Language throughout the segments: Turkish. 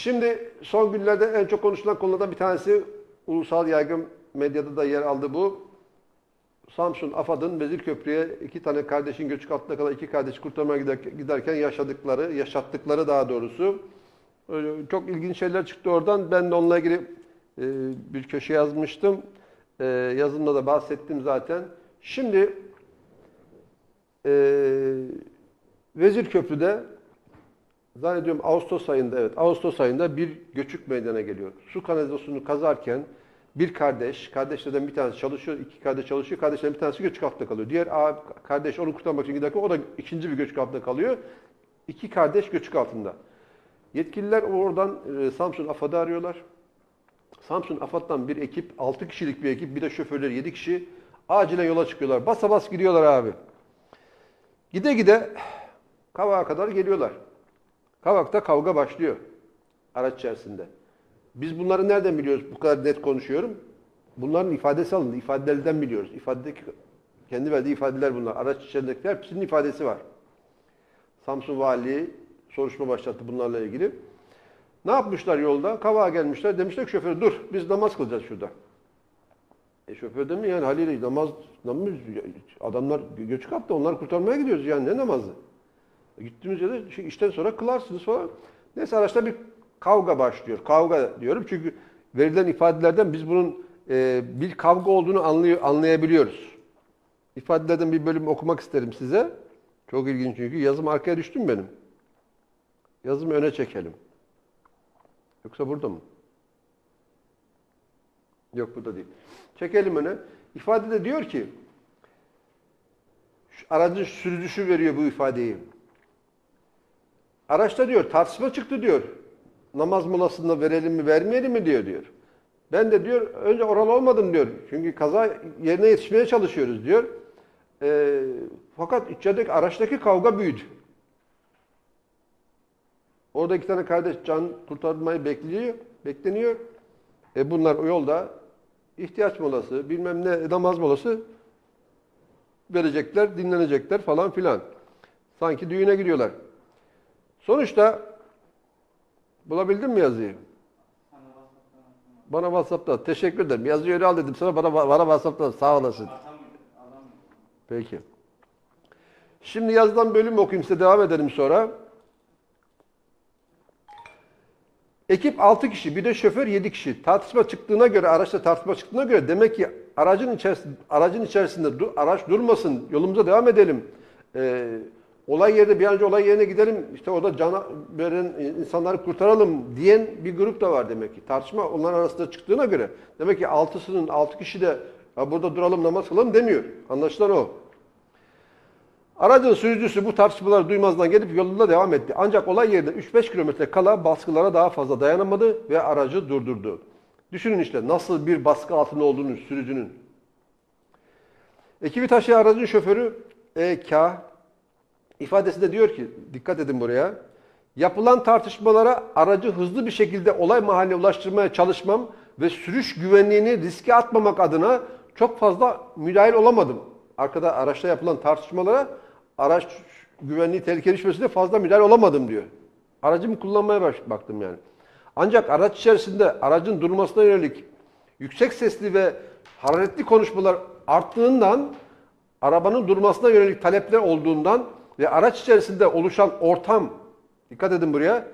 Şimdi son günlerde en çok konuşulan konulardan bir tanesi ulusal yaygın medyada da yer aldı bu. Samsun AFAD'ın Vezirköprü'ye iki tane kardeşin göçük altında kalan iki kardeş kurtarmaya gider- giderken yaşadıkları, yaşattıkları daha doğrusu. Çok ilginç şeyler çıktı oradan. Ben de onunla ilgili e, bir köşe yazmıştım. E, yazımda da bahsettim zaten. Şimdi e, Vezirköprü'de zannediyorum Ağustos ayında evet Ağustos ayında bir göçük meydana geliyor. Su kanalizasyonunu kazarken bir kardeş, kardeşlerden bir tanesi çalışıyor, iki kardeş çalışıyor, kardeşlerden bir tanesi göçük altında kalıyor. Diğer abi, kardeş onu kurtarmak için giderken o da ikinci bir göçük altında kalıyor. İki kardeş göçük altında. Yetkililer oradan e, Samsun AFAD'ı arıyorlar. Samsun AFAD'dan bir ekip, 6 kişilik bir ekip, bir de şoförleri 7 kişi acilen yola çıkıyorlar. Basa bas gidiyorlar abi. Gide gide Kavak'a kadar geliyorlar. Kavak'ta kavga başlıyor araç içerisinde. Biz bunları nereden biliyoruz? Bu kadar net konuşuyorum. Bunların ifadesi alındı. İfadelerden biliyoruz. İfadedeki kendi verdiği ifadeler bunlar. Araç içerindekiler hepsinin ifadesi var. Samsun Valiliği soruşturma başlattı bunlarla ilgili. Ne yapmışlar yolda? Kavak'a gelmişler. Demişler ki şoföre dur biz namaz kılacağız şurada. E şoför de mi yani haliyle namaz, namaz adamlar göçük attı onları kurtarmaya gidiyoruz yani ne namazı? Gittiğimiz yerde şey, işten sonra kılarsınız falan. Neyse araçta bir kavga başlıyor. Kavga diyorum çünkü verilen ifadelerden biz bunun e, bir kavga olduğunu anlıyor, anlayabiliyoruz. İfadelerden bir bölüm okumak isterim size. Çok ilginç çünkü yazım arkaya düştü mü benim? Yazımı öne çekelim. Yoksa burada mı? Yok burada değil. Çekelim öne. İfadede diyor ki aracın sürücüsü veriyor bu ifadeyi. Araçta diyor tartışma çıktı diyor. Namaz molasında verelim mi vermeyelim mi diyor diyor. Ben de diyor önce oralı olmadım diyor. Çünkü kaza yerine yetişmeye çalışıyoruz diyor. Ee, fakat içerideki araçtaki kavga büyüdü. Orada iki tane kardeş can kurtarmayı bekliyor, bekleniyor. E bunlar o yolda ihtiyaç molası, bilmem ne namaz molası verecekler, dinlenecekler falan filan. Sanki düğüne gidiyorlar. Sonuçta bulabildin mi yazıyı? Bana WhatsApp'ta. Teşekkür ederim. Yazıyı öyle al dedim sana bana, bana WhatsApp'ta. Sağ olasın. Peki. Şimdi yazıdan bölüm okuyayım size devam edelim sonra. Ekip 6 kişi, bir de şoför 7 kişi. Tartışma çıktığına göre, araçta tartışma çıktığına göre demek ki aracın içerisinde, aracın içerisinde du- araç durmasın, yolumuza devam edelim. Ee, olay yerine bir an önce olay yerine gidelim, işte orada cana veren insanları kurtaralım diyen bir grup da var demek ki. Tartışma onların arasında çıktığına göre demek ki altısının, 6 kişi de "Ya burada duralım namaz kılalım demiyor. Anlaşılan o. Aracın sürücüsü bu tartışmaları duymazdan gelip yolunda devam etti. Ancak olay yerinde 3-5 kilometre kala baskılara daha fazla dayanamadı ve aracı durdurdu. Düşünün işte nasıl bir baskı altında olduğunu sürücünün. Ekibi taşıyan aracın şoförü EK ifadesinde diyor ki, dikkat edin buraya. Yapılan tartışmalara aracı hızlı bir şekilde olay mahalline ulaştırmaya çalışmam ve sürüş güvenliğini riske atmamak adına çok fazla müdahil olamadım. Arkada araçta yapılan tartışmalara araç güvenliği tehlikeli düşmesine fazla müdahil olamadım diyor. Aracımı kullanmaya baş, baktım yani. Ancak araç içerisinde aracın durmasına yönelik yüksek sesli ve hararetli konuşmalar arttığından arabanın durmasına yönelik talepler olduğundan ve araç içerisinde oluşan ortam dikkat edin buraya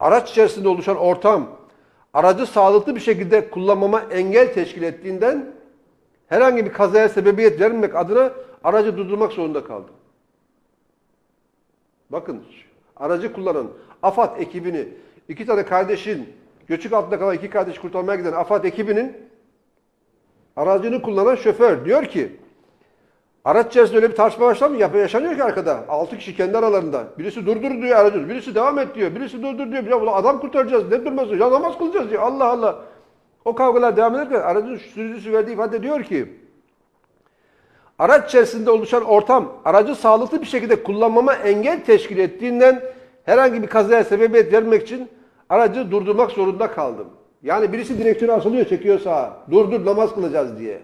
araç içerisinde oluşan ortam aracı sağlıklı bir şekilde kullanmama engel teşkil ettiğinden herhangi bir kazaya sebebiyet vermemek adına aracı durdurmak zorunda kaldım. Bakın aracı kullanan AFAD ekibini iki tane kardeşin göçük altında kalan iki kardeş kurtarmaya giden AFAD ekibinin aracını kullanan şoför diyor ki araç içerisinde öyle bir tartışma başlar Yap yaşanıyor ki arkada. Altı kişi kendi aralarında. Birisi durdur diyor aracı. Birisi devam et diyor. Birisi durdur diyor. Ya adam kurtaracağız. Ne durması? Ya namaz kılacağız diyor. Allah Allah. O kavgalar devam ederken aracın sürücüsü verdiği ifade diyor ki araç içerisinde oluşan ortam aracı sağlıklı bir şekilde kullanmama engel teşkil ettiğinden herhangi bir kazaya sebebiyet vermek için aracı durdurmak zorunda kaldım. Yani birisi direksiyonu asılıyor çekiyor sağa. Dur dur namaz kılacağız diye.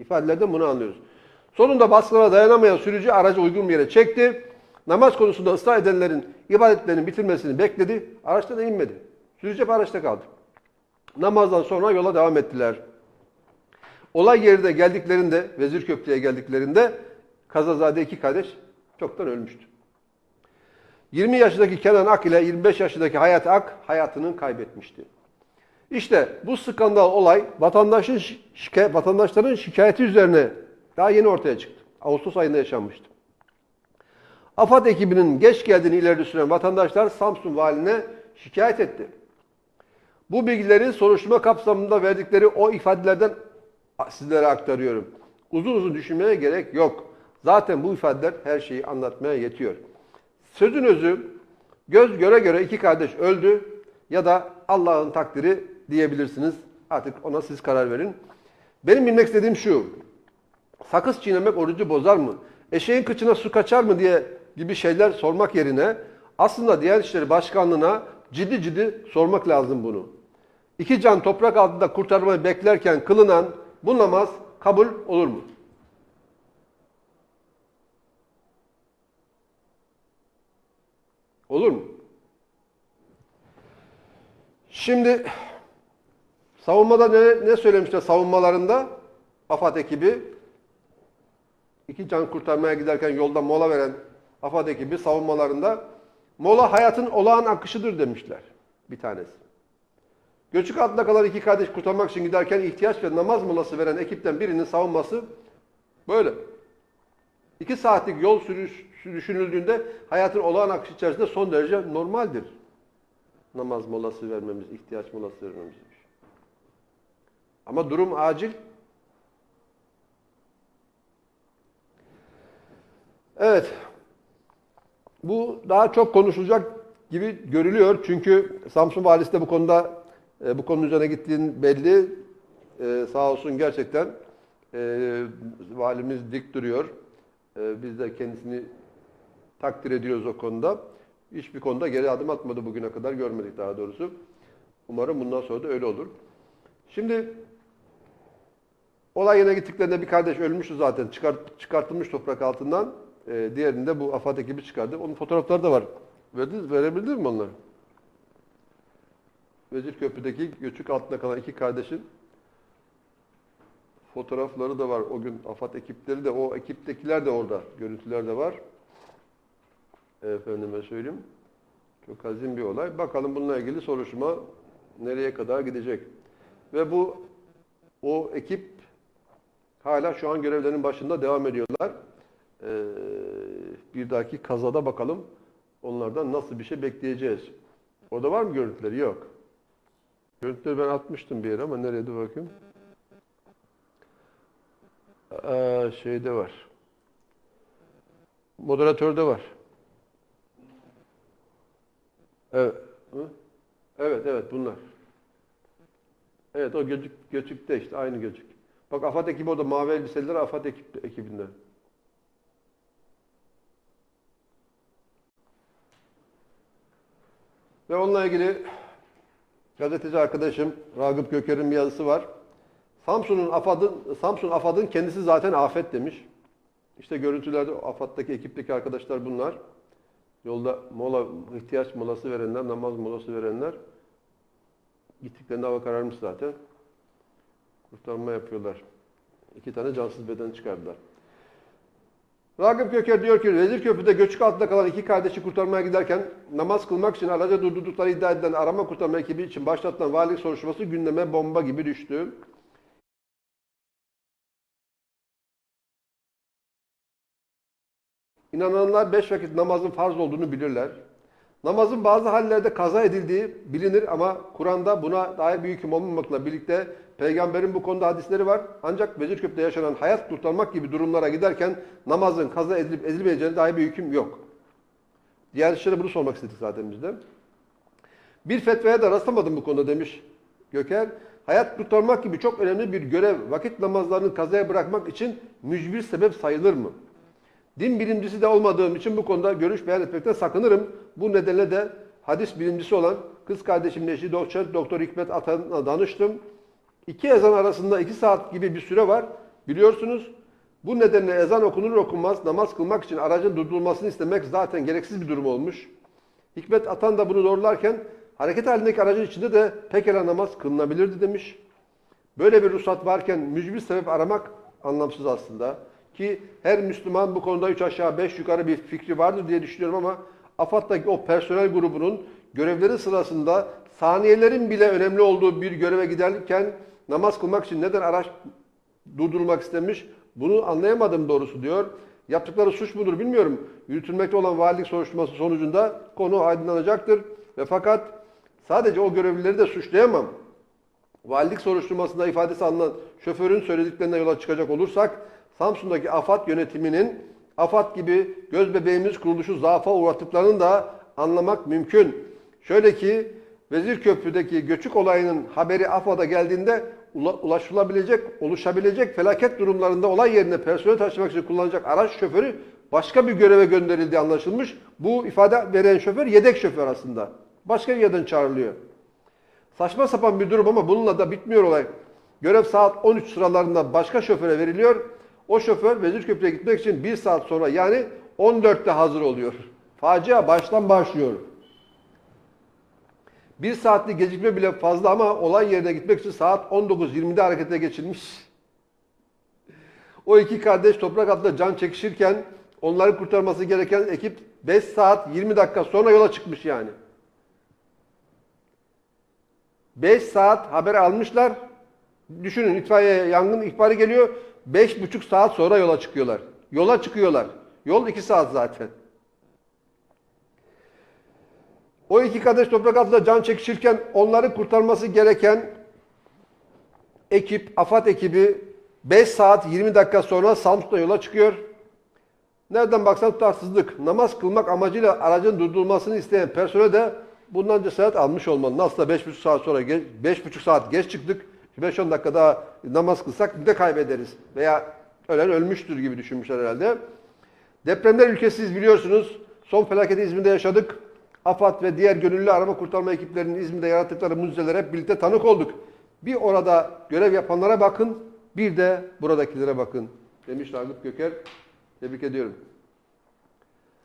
İfadelerden bunu anlıyoruz. Sonunda baskılara dayanamayan sürücü aracı uygun bir yere çekti namaz konusunda ısrar edenlerin ibadetlerinin bitirmesini bekledi. Araçtan inmedi. Sürücü araçta kaldı. Namazdan sonra yola devam ettiler. Olay yerine geldiklerinde, Vezir Köprü'ye geldiklerinde Kazazade iki kardeş çoktan ölmüştü. 20 yaşındaki Kenan Ak ile 25 yaşındaki Hayat Ak hayatını kaybetmişti. İşte bu skandal olay vatandaşın şike, vatandaşların şikayeti üzerine daha yeni ortaya çıktı. Ağustos ayında yaşanmıştı. AFAD ekibinin geç geldiğini ileri süren vatandaşlar Samsun valine şikayet etti. Bu bilgileri soruşturma kapsamında verdikleri o ifadelerden sizlere aktarıyorum. Uzun uzun düşünmeye gerek yok. Zaten bu ifadeler her şeyi anlatmaya yetiyor. Sözün özü göz göre göre iki kardeş öldü ya da Allah'ın takdiri diyebilirsiniz. Artık ona siz karar verin. Benim bilmek istediğim şu. Sakız çiğnemek orucu bozar mı? Eşeğin kıçına su kaçar mı diye gibi şeyler sormak yerine aslında Diyanet İşleri Başkanlığı'na ciddi ciddi sormak lazım bunu. İki can toprak altında kurtarmayı beklerken kılınan bu namaz kabul olur mu? Olur mu? Şimdi savunmada ne, ne söylemişler savunmalarında? AFAD ekibi iki can kurtarmaya giderken yolda mola veren AFAD ekibi savunmalarında mola hayatın olağan akışıdır demişler bir tanesi. Göçük altında kalan iki kardeş kurtarmak için giderken ihtiyaç ve namaz molası veren ekipten birinin savunması böyle. İki saatlik yol sürüş, düşünüldüğünde hayatın olağan akışı içerisinde son derece normaldir. Namaz molası vermemiz, ihtiyaç molası vermemiz. Ama durum acil. Evet. Bu daha çok konuşulacak gibi görülüyor. Çünkü Samsun Valisi de bu konuda e, bu konunun üzerine gittiğin belli. E, sağ olsun gerçekten e, valimiz dik duruyor. Biz de kendisini takdir ediyoruz o konuda. Hiçbir konuda geri adım atmadı bugüne kadar görmedik daha doğrusu. Umarım bundan sonra da öyle olur. Şimdi olay yerine gittiklerinde bir kardeş ölmüştü zaten. Çıkart, çıkartılmış toprak altından. E, diğerini bu AFAD ekibi çıkardı. Onun fotoğrafları da var. Verdiniz, verebildiniz mi onları? Vezirköprü'deki göçük altında kalan iki kardeşin fotoğrafları da var. O gün AFAD ekipleri de, o ekiptekiler de orada. Görüntüler de var. Efendime söyleyeyim. Çok hazin bir olay. Bakalım bununla ilgili soruşturma nereye kadar gidecek. Ve bu o ekip hala şu an görevlerinin başında devam ediyorlar. Ee, bir dahaki kazada bakalım onlardan nasıl bir şey bekleyeceğiz. Orada var mı görüntüleri? Yok. Görüntüleri ben atmıştım bir yere ama nereye de bakayım. Aa, şeyde var. Moderatörde var. Evet. Evet, evet bunlar. Evet o göcük, göçükte işte aynı göçük. Bak AFAD ekibi orada mavi elbiseliler AFAD ekip, ekibinden. Ve onunla ilgili gazeteci arkadaşım Ragıp Göker'in bir yazısı var. Samsun'un AFAD'ın Samsun AFAD'ın kendisi zaten afet demiş. İşte görüntülerde AFAD'daki ekipteki arkadaşlar bunlar. Yolda mola ihtiyaç molası verenler, namaz molası verenler gittiklerinde hava kararmış zaten. Kurtarma yapıyorlar. İki tane cansız beden çıkardılar. Ragıp Göker diyor ki Vezirköprü'de göçük altında kalan iki kardeşi kurtarmaya giderken namaz kılmak için araca durdurdukları iddia edilen arama kurtarma ekibi için başlatılan valilik soruşturması gündeme bomba gibi düştü. İnananlar beş vakit namazın farz olduğunu bilirler. Namazın bazı hallerde kaza edildiği bilinir ama Kur'an'da buna dair bir hüküm olmamakla birlikte peygamberin bu konuda hadisleri var. Ancak Vezirköprü'de yaşanan hayat kurtarmak gibi durumlara giderken namazın kaza edilip edilmeyeceğine dair bir hüküm yok. Diğer işlere bunu sormak istedik zaten biz de. Bir fetvaya da rastlamadım bu konuda demiş Göker. Hayat kurtarmak gibi çok önemli bir görev vakit namazlarını kazaya bırakmak için mücbir sebep sayılır mı? Din bilimcisi de olmadığım için bu konuda görüş beyan etmekten sakınırım. Bu nedenle de hadis bilimcisi olan kız kardeşimin eşi Doktor, Doktor Hikmet Atan'a danıştım. İki ezan arasında iki saat gibi bir süre var. Biliyorsunuz Bu nedenle ezan okunur okunmaz namaz kılmak için aracın durdurulmasını istemek zaten gereksiz bir durum olmuş. Hikmet Atan da bunu doğrularken hareket halindeki aracın içinde de pekala namaz kılınabilirdi demiş. Böyle bir ruhsat varken mücbir sebep aramak anlamsız aslında. Ki her Müslüman bu konuda üç aşağı beş yukarı bir fikri vardır diye düşünüyorum ama AFAD'daki o personel grubunun görevleri sırasında saniyelerin bile önemli olduğu bir göreve giderken namaz kılmak için neden araç durdurulmak istemiş? Bunu anlayamadım doğrusu diyor. Yaptıkları suç mudur bilmiyorum. Yürütülmekte olan valilik soruşturması sonucunda konu aydınlanacaktır. Ve fakat sadece o görevlileri de suçlayamam. Valilik soruşturmasında ifadesi alınan şoförün söylediklerinden yola çıkacak olursak Samsun'daki AFAD yönetiminin AFAD gibi göz bebeğimiz kuruluşu zaafa uğrattıklarını da anlamak mümkün. Şöyle ki Vezirköprü'deki göçük olayının haberi AFAD'a geldiğinde ulaşılabilecek, oluşabilecek felaket durumlarında olay yerine personel taşımak için kullanacak araç şoförü başka bir göreve gönderildiği anlaşılmış. Bu ifade veren şoför yedek şoför aslında. Başka bir yerden çağrılıyor. Saçma sapan bir durum ama bununla da bitmiyor olay. Görev saat 13 sıralarında başka şoföre veriliyor. O şoför Vezirköprü'ye gitmek için 1 saat sonra yani 14'te hazır oluyor. Facia baştan başlıyor. Bir saatlik gecikme bile fazla ama olay yerine gitmek için saat 19.20'de harekete geçilmiş. O iki kardeş toprak altında can çekişirken onları kurtarması gereken ekip 5 saat 20 dakika sonra yola çıkmış yani. 5 saat haber almışlar. Düşünün itfaiye yangın ihbarı geliyor. 5,5 saat sonra yola çıkıyorlar. Yola çıkıyorlar. Yol 2 saat zaten. O iki kardeş toprak altında can çekişirken onları kurtarması gereken ekip, AFAD ekibi 5 saat 20 dakika sonra Samsun'da yola çıkıyor. Nereden baksan tutarsızlık. Namaz kılmak amacıyla aracın durdurulmasını isteyen personel de bundan cesaret almış olmalı. Nasıl da 5,5 saat sonra, 5,5 saat geç çıktık. 5-10 dakika daha namaz kılsak de kaybederiz. Veya ölen ölmüştür gibi düşünmüşler herhalde. Depremler ülkesiyiz biliyorsunuz. Son felaketi İzmir'de yaşadık. AFAD ve diğer gönüllü arama kurtarma ekiplerinin İzmir'de yarattıkları mucizelere hep birlikte tanık olduk. Bir orada görev yapanlara bakın, bir de buradakilere bakın demiş Ragıp Göker. Tebrik ediyorum.